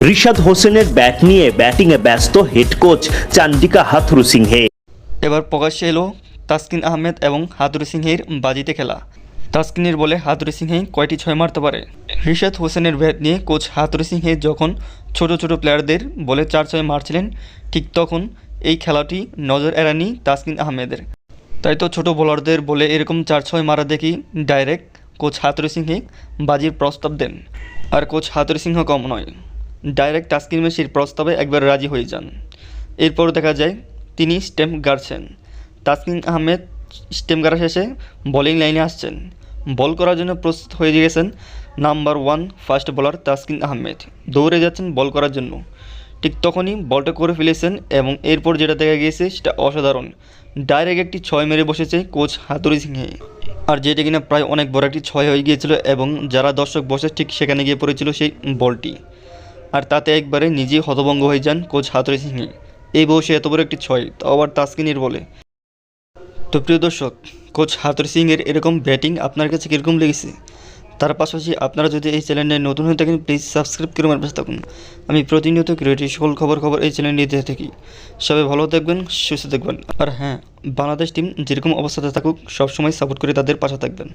রিশাদ হোসেনের ব্যাট নিয়ে ব্যাটিংয়ে ব্যস্ত head coach Chandika Hathurusinghe এবার প্রকাশ্যে এলো তাসকিন আহমেদ এবং হাতুরি সিংহের বাজিতে খেলা। তাসকিনের বলে হাতুরি সিংহে কয়টি ছয় মারতে পারে? রিশাদ হোসেনের ব্যাট নিয়ে কোচ হাতুরি সিংহে যখন ছোট ছোট প্লেয়ারদের বলে চার ছয় মারছিলেন, ঠিক তখন এই খেলাটি নজর এড়ানি তাসকিন আহমেদের। তাই তো ছোট বোলারদের বলে এরকম চার ছয় মারা দেখি ডাইরেক্ট কোচ হাতুরি সিংহে বাজির প্রস্তাব দেন। আর কোচ হাতুরি সিংহ কম নয়। ডাইরেক্ট তাসকিন মেশির প্রস্তাবে একবার রাজি হয়ে যান। এরপর দেখা যায়, তিনি স্টেম্প গাড়ছেন। তাসকিন আহমেদ স্টেম্প গাড়া শেষে বোলিং লাইনে আসছেন। বল করার জন্য প্রস্তুত হয়ে গিয়েছেন number one first bowler Taskin Ahmed. দৌড়ে যাচ্ছেন বল করার জন্য। ঠিক তখনই বলটা করে ফেলেছেন এবং এরপর যেটা দেখা গিয়েছে সেটা অসাধারণ। ডাইরেক্ট একটি ছয় মেরে বসেছে কোচ হাতুরি সিংহে। আর যেটা কিনা প্রায় অনেক বড় একটি ছয় হয়ে গিয়েছিল এবং যারা দর্শক বসে ঠিক সেখানে গিয়ে পড়েছিল সেই বলটি। আর তাতে একবারে নিজেই হতভঙ্গ হয়ে যান কোচ হাতুরি সিংহে। এই বয়সে এত বড় একটি ছয়, তাও আবার তাসকিনের বলে। তো প্রিয় দর্শক, কোচ হাতুরি সিংয়ের এরকম ব্যাটিং আপনার কাছে কীরকম লেগেছে? তার পাশাপাশি আপনারা যদি এই চ্যানেলে নতুন হয়ে থাকেন প্লিজ সাবস্ক্রাইব করে আমার পাশে থাকুন। আমি প্রতিনিয়ত ক্রিয়েটিভ সকল খবর খবর এই চ্যানেলে দিয়ে থাকি। সবাই ভালো থাকবেন, সুস্থ থাকবেন। আর হ্যাঁ বাংলাদেশ টিম যেরকম অবস্থাতে থাকুক, সবসময় সাপোর্ট করে তাদের পাশে থাকবেন।